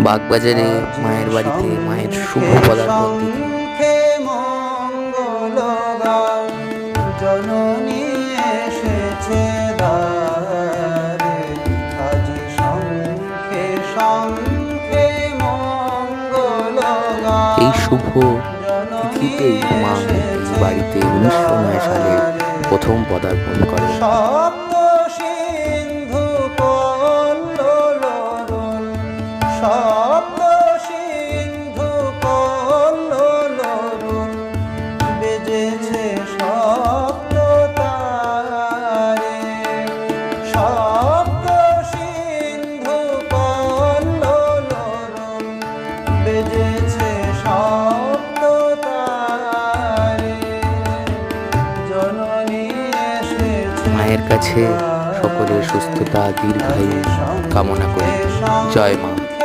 বাগবাজারে মায়ের বাড়িতে মায়ের শুভ এই শুভ তিথিতেই মা বাড়িতে উনিশশো নয় সালে প্রথম পদার্পণ করেন। সপ্ত সিন্ধু কল্লোলরুল বেজেছে সপ্ত তারে সপ্ত সিন্ধু কল্লোলরুল বেজেছে সপ্ত তারে জননী মায়ের কাছে সকলের সুস্থতা দীর্ঘায়ু কামনা করি। জয় মা।